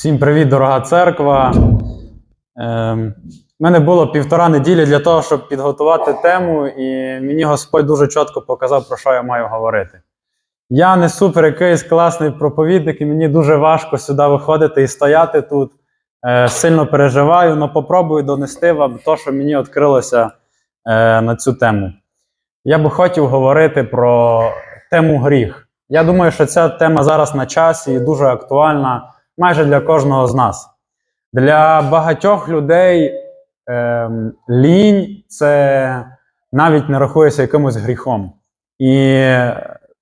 Всім привіт, дорога церква. Ем, У мене було півтора неділі для того, щоб підготувати тему, і мені Господь дуже чітко показав, про що я маю говорити. Я не супер якийсь класний проповідник, і мені дуже важко сюди виходити і стояти тут. Е, сильно переживаю, але попробую донести вам те, що мені відкрилося е, на цю тему. Я би хотів говорити про тему гріх. Я думаю, що ця тема зараз на часі і дуже актуальна майже для кожного з нас. Для багатьох людей ем, лінь це навіть не рахується якимось гріхом. І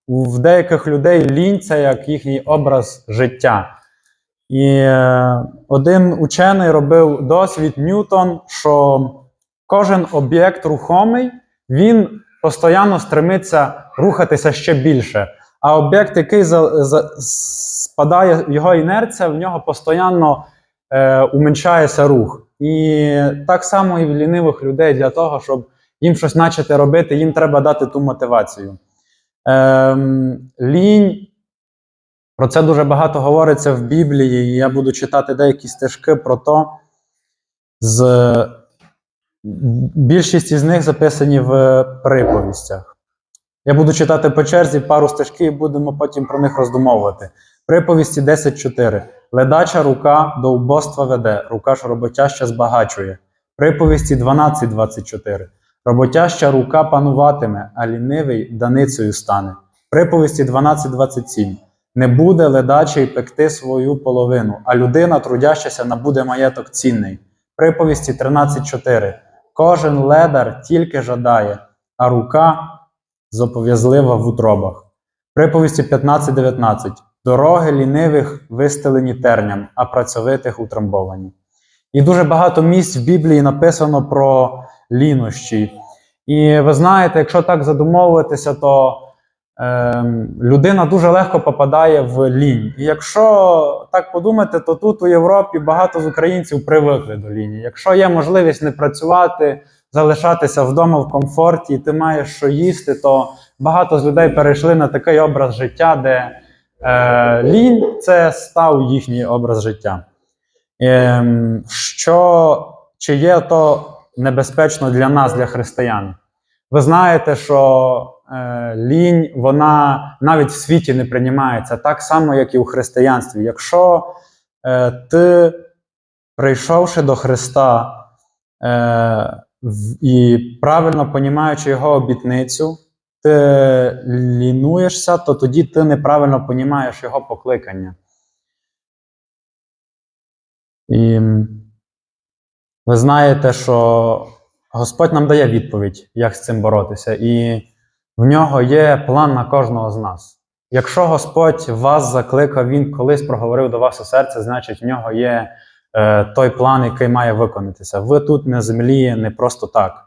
в деяких людей лінь це як їхній образ життя. І е, один учений робив досвід Ньютон, що кожен об'єкт рухомий, він постійно стремиться рухатися ще більше. А об'єкт, який за, за, спадає його інерція, в нього постійно е, уменшається рух. І так само і в лінивих людей для того, щоб їм щось почати робити, їм треба дати ту мотивацію. Ем, лінь, про це дуже багато говориться в Біблії, і я буду читати деякі стежки про то. З... Більшість із них записані в приповістях. Я буду читати по черзі пару стежків і будемо потім про них роздумовувати. Приповісті 10.4. Ледача рука до убоства веде, рука ж роботяща збагачує. Приповісті 12.24. Роботяща рука пануватиме, а лінивий даницею стане. Приповісті 12.27. Не буде ледачий пекти свою половину, а людина, трудящася, набуде маєток цінний. Приповісті 13.4. Кожен ледар тільки жадає, а рука зопов'язлива в утробах. Приповісті 15.19. Дороги лінивих вистелені терням, а працьовитих утрамбовані. І дуже багато місць в Біблії написано про лінощі. І ви знаєте, якщо так задумовуватися, то е, людина дуже легко попадає в лінь. І якщо так подумати, то тут у Європі багато з українців привикли до лінії. Якщо є можливість не працювати, залишатися вдома в комфорті, і ти маєш що їсти, то багато з людей перейшли на такий образ життя, де е, лінь це став їхній образ життя. Е, що, чи є то небезпечно для нас, для християн? Ви знаєте, що е, лінь вона навіть в світі не приймається так само, як і у християнстві. Якщо е, ти, прийшовши до Христа е, і правильно понімаючи його обітницю, ти лінуєшся, то тоді ти неправильно понімаєш його покликання. І ви знаєте, що Господь нам дає відповідь, як з цим боротися, і в нього є план на кожного з нас. Якщо Господь вас закликав, Він колись проговорив до вас у серце, значить в нього є той план, який має виконатися. Ви тут на землі не просто так.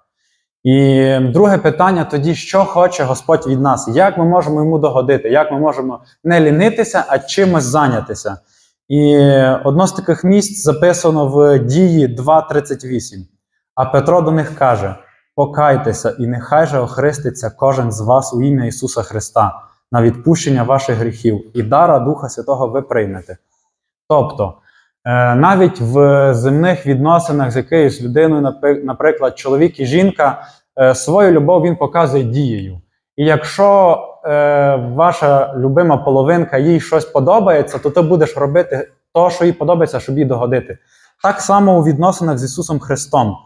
І друге питання тоді, що хоче Господь від нас? Як ми можемо йому догодити? Як ми можемо не лінитися, а чимось зайнятися? І одно з таких місць записано в дії 2.38. А Петро до них каже: Покайтеся, і нехай же охреститься кожен з вас у ім'я Ісуса Христа на відпущення ваших гріхів, і дара Духа Святого ви приймете. Тобто, е, навіть в земних відносинах з якоюсь людиною, наприклад, чоловік і жінка, е, свою любов він показує дією. І якщо е, ваша любима половинка їй щось подобається, то ти будеш робити те, що їй подобається, щоб їй догодити. Так само у відносинах з Ісусом Христом.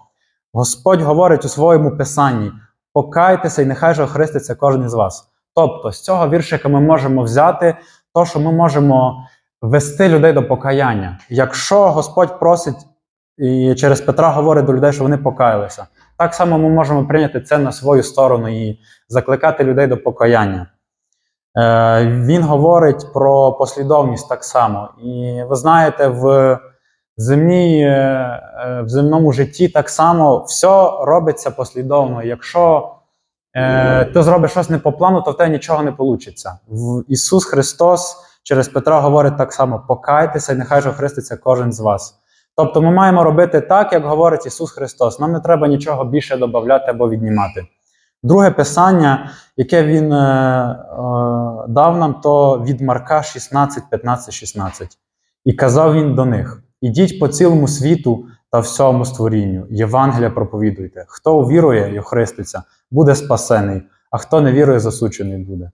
Господь говорить у своєму писанні: покайтеся і нехай же охреститься кожен із вас. Тобто, з цього віршика ми можемо взяти те, що ми можемо вести людей до покаяння. Якщо Господь просить і через Петра говорить до людей, що вони покаялися, так само ми можемо прийняти це на свою сторону і закликати людей до покаяння. Е, Він говорить про послідовність так само. І ви знаєте, в земній, е, е, в земному житті так само все робиться послідовно. Якщо е, ти зробиш щось не по плану, то в тебе нічого не вийде. Ісус Христос через Петра говорить так само: покайтеся, і нехай же охреститься кожен з вас. Тобто ми маємо робити так, як говорить Ісус Христос. Нам не треба нічого більше додати або віднімати. Друге писання, яке Він е, е, дав нам, то від Марка 16, 15, 16. І казав він до них: Ідіть по цілому світу та всьому створінню, Євангелія проповідуйте. Хто увірує і охреститься, буде спасений, а хто не вірує, засучений буде.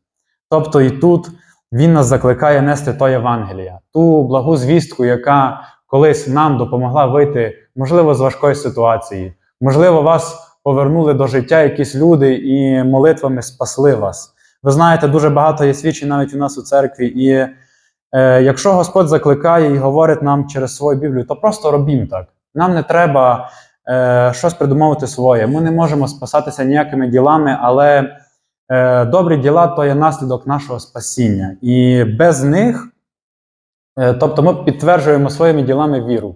Тобто і тут він нас закликає нести то Євангелія, ту благу звістку, яка колись нам допомогла вийти, можливо, з важкої ситуації, можливо, вас повернули до життя якісь люди і молитвами спасли вас. Ви знаєте, дуже багато є свідчень навіть у нас у церкві. І е, якщо Господь закликає і говорить нам через свою Біблію, то просто робімо так. Нам не треба е, щось придумовувати своє. Ми не можемо спасатися ніякими ділами, але добрі діла то є наслідок нашого спасіння. І без них, е, тобто ми підтверджуємо своїми ділами віру.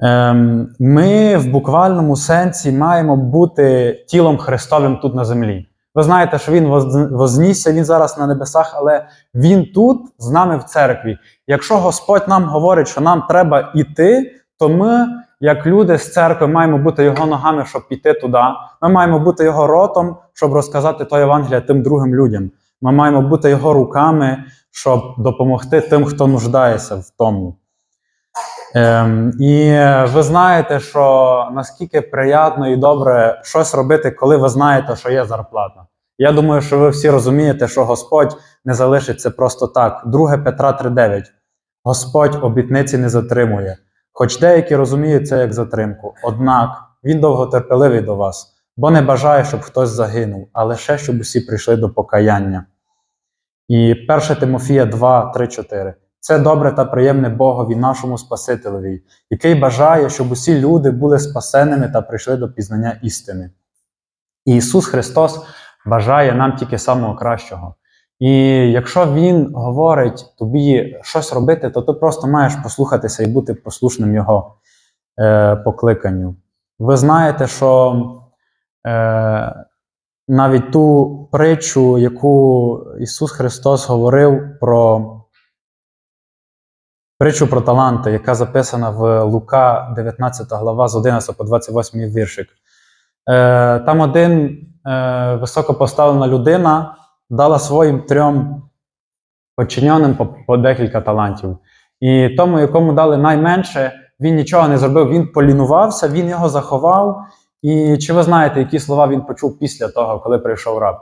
Ем, Ми в буквальному сенсі маємо бути тілом Христовим тут на землі. Ви знаєте, що Він вознісся, Він зараз на небесах, але Він тут з нами в церкві. Якщо Господь нам говорить, що нам треба йти, то ми, як люди з церкви, маємо бути його ногами, щоб піти туди. Ми маємо бути його ротом, щоб розказати то Євангелія тим другим людям. Ми маємо бути його руками, щоб допомогти тим, хто нуждається в тому. Ем, і ви знаєте, що наскільки приємно і добре щось робити, коли ви знаєте, що є зарплата. Я думаю, що ви всі розумієте, що Господь не залишить це просто так. 2 Петра 3,9. Господь обітниці не затримує. Хоч деякі розуміють це як затримку. Однак Він довготерпеливий до вас, бо не бажає, щоб хтось загинув, а лише щоб усі прийшли до покаяння. І 1 Тимофія 2, 3, 4. Це добре та приємне Богові, нашому Спасителеві, який бажає, щоб усі люди були спасеними та прийшли до пізнання істини. І Ісус Христос бажає нам тільки самого кращого. І якщо Він говорить тобі щось робити, то ти просто маєш послухатися і бути послушним Його е, покликанню. Ви знаєте, що е, навіть ту притчу, яку Ісус Христос говорив про притчу про таланти, яка записана в Лука, 19 глава з 11 по 28 віршик. Е, там один е, високопоставлена людина дала своїм трьом подчиненим по, по декілька талантів. І тому, якому дали найменше, він нічого не зробив, він полінувався, він його заховав. І чи ви знаєте, які слова він почув після того, коли прийшов раб?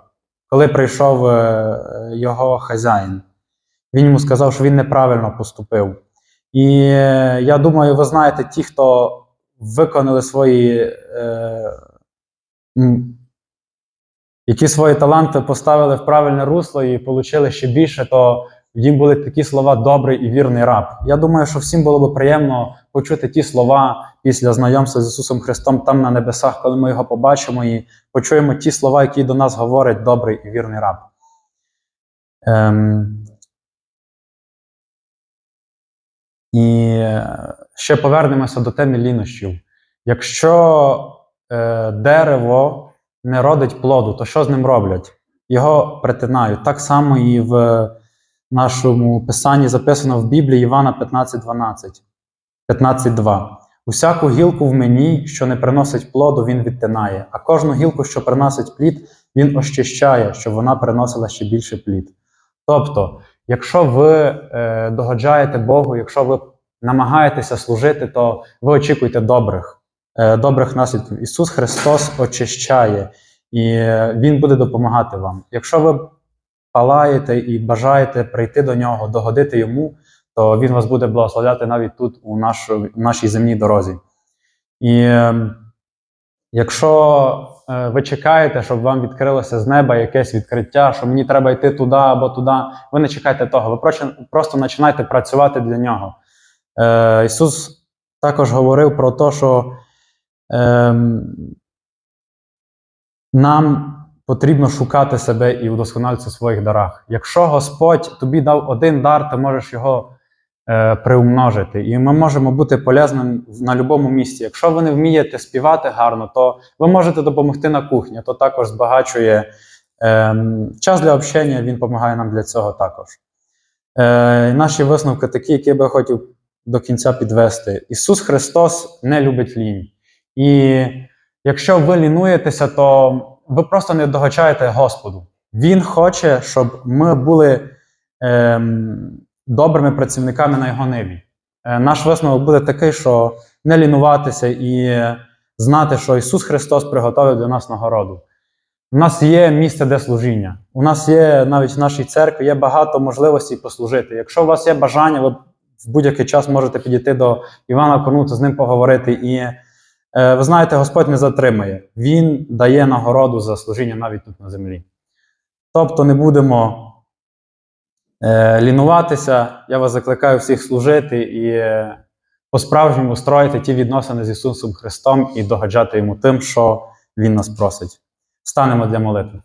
Коли прийшов е, його хазяїн? Він йому сказав, що він неправильно поступив. І е, я думаю, ви знаєте, ті, хто виконали свої, е, які свої таланти поставили в правильне русло і отримали ще більше, то їм були такі слова добрий і вірний раб. Я думаю, що всім було б приємно почути ті слова після знайомства з Ісусом Христом там на небесах, коли ми його побачимо і почуємо ті слова, які до нас говорить добрий і вірний раб. Ем, І ще повернемося до теми лінощів. Якщо е, дерево не родить плоду, то що з ним роблять? Його притинають. Так само і в нашому писанні записано в Біблії Івана 15.12. 15.2. Усяку гілку в мені, що не приносить плоду, він відтинає, а кожну гілку, що приносить плід, він очищає, щоб вона приносила ще більше плід. Тобто, якщо ви е, догоджаєте Богу, якщо ви намагаєтеся служити, то ви очікуєте добрих, добрих наслідків. Ісус Христос очищає, і е, Він буде допомагати вам. Якщо ви палаєте і бажаєте прийти до нього, догодити йому, то Він вас буде благословляти навіть тут, у, нашу, нашій земній дорозі. І е, якщо е, ви чекаєте, щоб вам відкрилося з неба якесь відкриття, що мені треба йти туди або туди, ви не чекайте того, ви просто, починайте працювати для нього. Е, Ісус також говорив про те, що е, нам потрібно шукати себе і удосконалитися в своїх дарах. Якщо Господь тобі дав один дар, ти можеш його е, приумножити. І ми можемо бути полезним на будь-якому місці. Якщо ви не вмієте співати гарно, то ви можете допомогти на кухні, то також збагачує е, час для общення, він допомагає нам для цього також. Е, наші висновки такі, які би хотів до кінця підвести. Ісус Христос не любить лінь. І якщо ви лінуєтеся, то ви просто не догачаєте Господу. Він хоче, щоб ми були ем, добрими працівниками на його ниві. Е, Наш висновок буде такий, що не лінуватися і знати, що Ісус Христос приготовив для нас нагороду. У нас є місце де служіння. У нас є навіть в нашій церкві є багато можливостей послужити. Якщо у вас є бажання, ви в будь-який час можете підійти до Івана Корнута, з ним поговорити. І е, ви знаєте, Господь не затримає. Він дає нагороду за служіння навіть тут на землі. Тобто не будемо е, лінуватися. Я вас закликаю всіх служити і е, по-справжньому строїти ті відносини з Ісусом Христом і догаджати йому тим, що Він нас просить. Станемо для молитви.